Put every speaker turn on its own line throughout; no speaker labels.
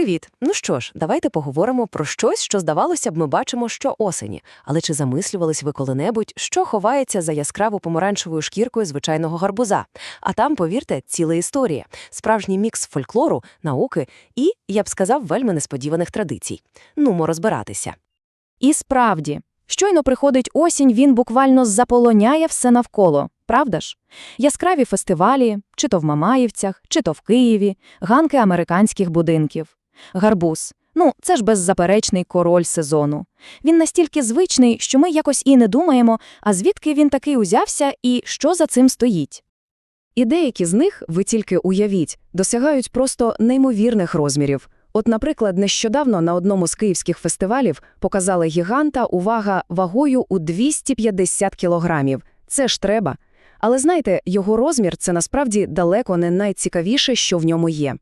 Привіт! Ну що ж, давайте поговоримо про щось, що здавалося б, ми бачимо щоосені. Але чи замислювались ви коли-небудь, що ховається за яскраво помаранчевою шкіркою звичайного гарбуза? А там, повірте, ціла історія, справжній мікс фольклору, науки і, я б сказав, вельми несподіваних традицій. Нумо розбиратися.
І справді, щойно приходить осінь, він буквально заполоняє все навколо, правда ж? Яскраві фестивалі, чи то в Мамаївцях, чи то в Києві, ганки американських будинків. Гарбуз. Ну, це ж беззаперечний король сезону. Він настільки звичний, що ми якось і не думаємо, а звідки він такий узявся і що за цим стоїть.
І деякі з них, ви тільки уявіть, досягають просто неймовірних розмірів. От, наприклад, нещодавно на одному з київських фестивалів показали гіганта, увага, вагою у 250 кілограмів. Це ж треба. Але знаєте, його розмір – це насправді далеко не найцікавіше, що в ньому є.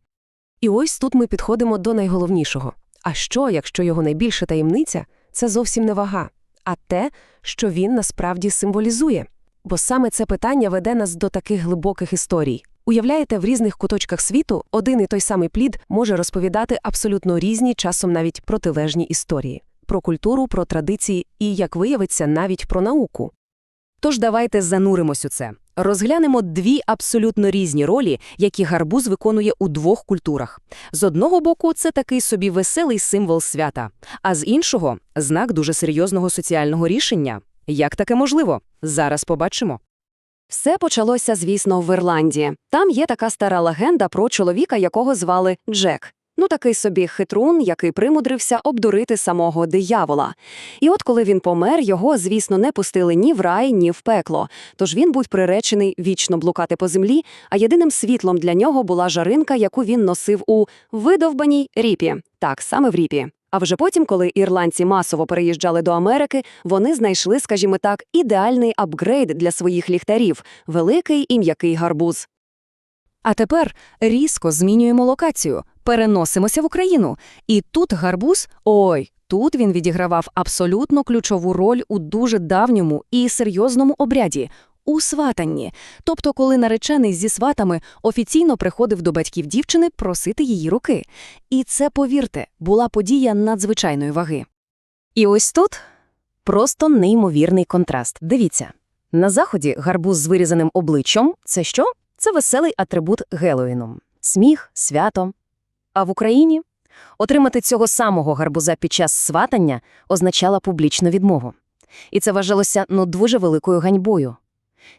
І ось тут ми підходимо до найголовнішого. А що, якщо його найбільша таємниця – це зовсім не вага, а те, що він насправді символізує? Бо саме це питання веде нас до таких глибоких історій. Уявляєте, в різних куточках світу один і той самий плід може розповідати абсолютно різні, часом навіть протилежні історії. Про культуру, про традиції і, як виявиться, навіть про науку.
Тож давайте зануримось у це. Розглянемо дві абсолютно різні ролі, які гарбуз виконує у двох культурах. З одного боку, це такий собі веселий символ свята, а з іншого – знак дуже серйозного соціального рішення. Як таке можливо? Зараз побачимо. Все почалося, звісно, в Ірландії. Там є така стара легенда про чоловіка, якого звали Джек. Ну, такий собі хитрун, який примудрився обдурити самого диявола. І от коли він помер, його, звісно, не пустили ні в рай, ні в пекло. Тож він був приречений вічно блукати по землі, а єдиним світлом для нього була жаринка, яку він носив у видовбаній ріпі. Так, саме в ріпі. А вже потім, коли ірландці масово переїжджали до Америки, вони знайшли, скажімо так, ідеальний апгрейд для своїх ліхтарів великий і м'який гарбуз. А тепер різко змінюємо локацію, переносимося в Україну. І тут гарбуз, ой, тут він відігравав абсолютно ключову роль у дуже давньому і серйозному обряді у сватанні. Тобто, коли наречений зі сватами офіційно приходив до батьків дівчини просити її руки. І це, повірте, була подія надзвичайної ваги.
І ось тут просто неймовірний контраст. Дивіться. На заході гарбуз з вирізаним обличчям – це що? Це веселий атрибут Геловіну. Сміх, свято. А в Україні отримати цього самого гарбуза під час сватання означало публічну відмову. І це вважалося ну дуже великою ганьбою.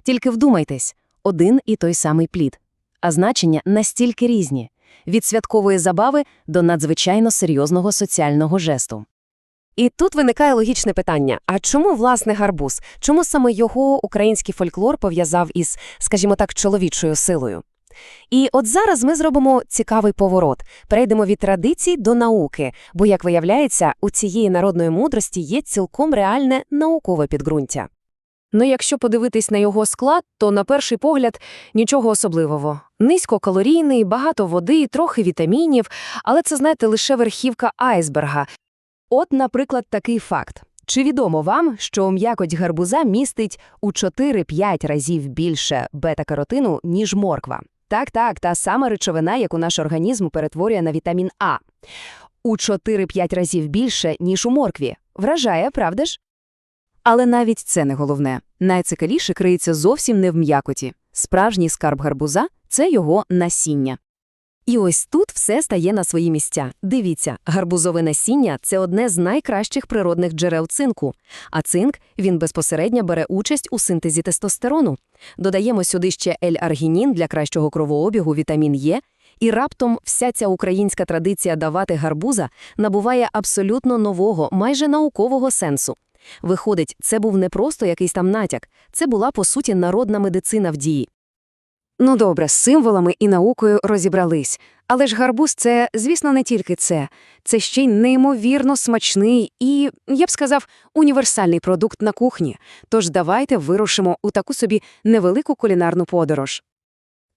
Тільки вдумайтесь, один і той самий плід, а значення настільки різні – від святкової забави до надзвичайно серйозного соціального жесту. І тут виникає логічне питання: а чому власне гарбуз? Чому саме його український фольклор пов'язав із, скажімо так, чоловічою силою? І от зараз ми зробимо цікавий поворот. Перейдемо від традицій до науки, бо, як виявляється, у цієї народної мудрості є цілком реальне наукове підґрунтя. Ну, якщо подивитись на його склад, то на перший погляд нічого особливого. Низькокалорійний, багато води, трохи вітамінів, але це, знаєте, лише верхівка айсберга. От, наприклад, такий факт. Чи відомо вам, що м'якоть гарбуза містить у 4-5 разів більше бета-каротину, ніж морква? Так-так, та сама речовина, яку наш організм перетворює на вітамін А. У 4-5 разів більше, ніж у моркві. Вражає, правда ж?
Але навіть це не головне. Найцікавіше криється зовсім не в м'якоті. Справжній скарб гарбуза – це його насіння. І ось тут все стає на свої місця. Дивіться, гарбузове насіння – це одне з найкращих природних джерел цинку. А цинк, він безпосередньо бере участь у синтезі тестостерону. Додаємо сюди ще ель-аргінін для кращого кровообігу, вітамін Е, і раптом вся ця українська традиція давати гарбуза набуває абсолютно нового, майже наукового сенсу. Виходить, це був не просто якийсь там натяк, це була, по суті, народна медицина в дії. Ну добре, з символами і наукою розібрались. Але ж гарбуз це, звісно, не тільки це. Це ще й неймовірно смачний і, я б сказав, універсальний продукт на кухні. Тож давайте вирушимо у таку собі невелику кулінарну подорож.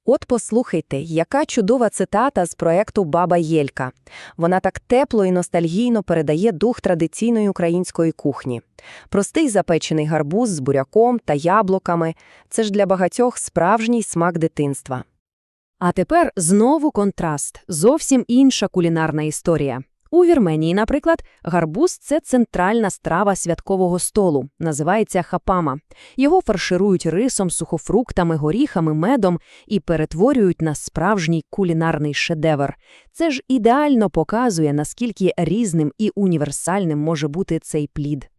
От послухайте, яка чудова цитата з проекту Баба Єлька. Вона так тепло і ностальгійно передає дух традиційної української кухні. Простий запечений гарбуз з буряком та яблуками це ж для багатьох справжній смак дитинства.
А тепер знову контраст, зовсім інша кулінарна історія. У Вірменії, наприклад, гарбуз – це центральна страва святкового столу, називається хапама. Його фарширують рисом, сухофруктами, горіхами, медом і перетворюють на справжній кулінарний шедевр. Це ж ідеально показує, наскільки різним і універсальним може бути цей плід.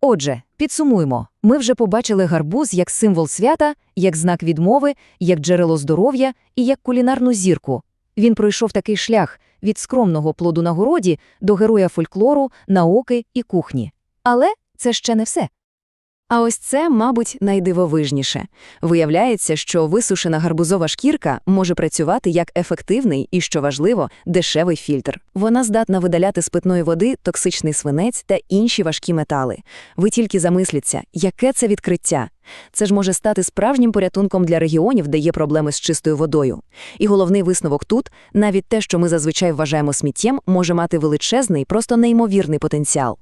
Отже, підсумуємо. Ми вже побачили гарбуз як символ свята, як знак відмови, як джерело здоров'я і як кулінарну зірку. Він пройшов такий шлях від скромного плоду на городі до героя фольклору, науки і кухні. Але це ще не все.
А ось це, мабуть, найдивовижніше. Виявляється, що висушена гарбузова шкірка може працювати як ефективний і, що важливо, дешевий фільтр. Вона здатна видаляти з питної води токсичний свинець та інші важкі метали. Ви тільки замисліться, яке це відкриття. Це ж може стати справжнім порятунком для регіонів, де є проблеми з чистою водою. І головний висновок тут – навіть те, що ми зазвичай вважаємо сміттєм, може мати величезний, просто неймовірний потенціал.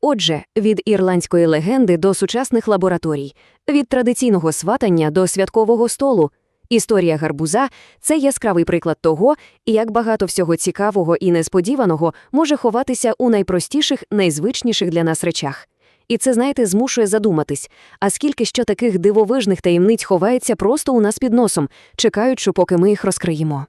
Отже, від ірландської легенди до сучасних лабораторій, від традиційного сватання до святкового столу. Історія гарбуза – це яскравий приклад того, як багато всього цікавого і несподіваного може ховатися у найпростіших, найзвичніших для нас речах. І це, знаєте, змушує задуматись, а скільки що таких дивовижних таємниць ховається просто у нас під носом, чекаючи, поки ми їх розкриємо.